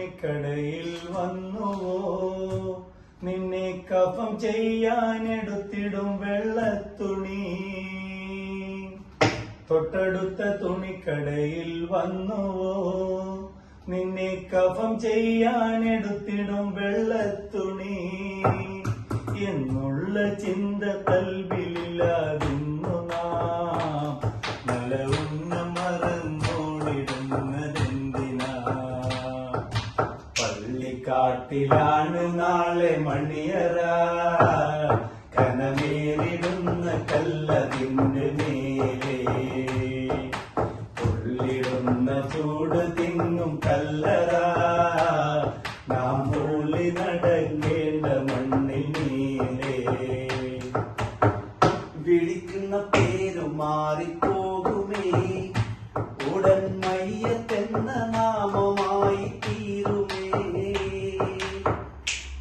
തുണിക്കടയിൽ വന്നുവോ? നിന്നെ കഫം ചെയ്യാനെടുത്തിടും വെള്ളത്തുണി. തൊട്ടടുത്ത തുണിക്കടയിൽ വന്നുവോ? നിന്നെ കഫം ചെയ്യാനെടുത്തിടും വെള്ളത്തുണി. എന്നുള്ള ചിന്ത കൽവിലില്ലാതിന്നു പള്ളിക്കാട്ടിലാണ് നാളെ മണിയറ. കനമേലിടുന്ന കല്ലതിന്റെ മേലെ. ഉള്ളിടുന്ന ചൂട് തിങ്ങും കല്ലറ. നാം ഉള്ളി നടക്കേണ്ട മണ്ണിൽ മേലെ. വിളിക്കുന്ന പേരു മാറിപ്പോകുമേ.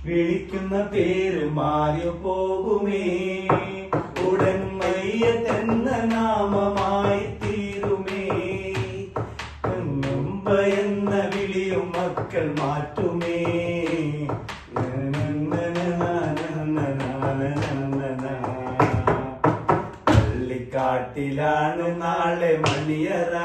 വിളിക്കുന്ന പേര് മാറി പോകുമേ ഉടൻ മയ്യത്തെന്ന നാമമായി തീരുമേ മുമ്പ എന്ന വിളിയും മക്കൾ മാറ്റുമേ ാട്ടിലാണ് നാളെ മണിയറ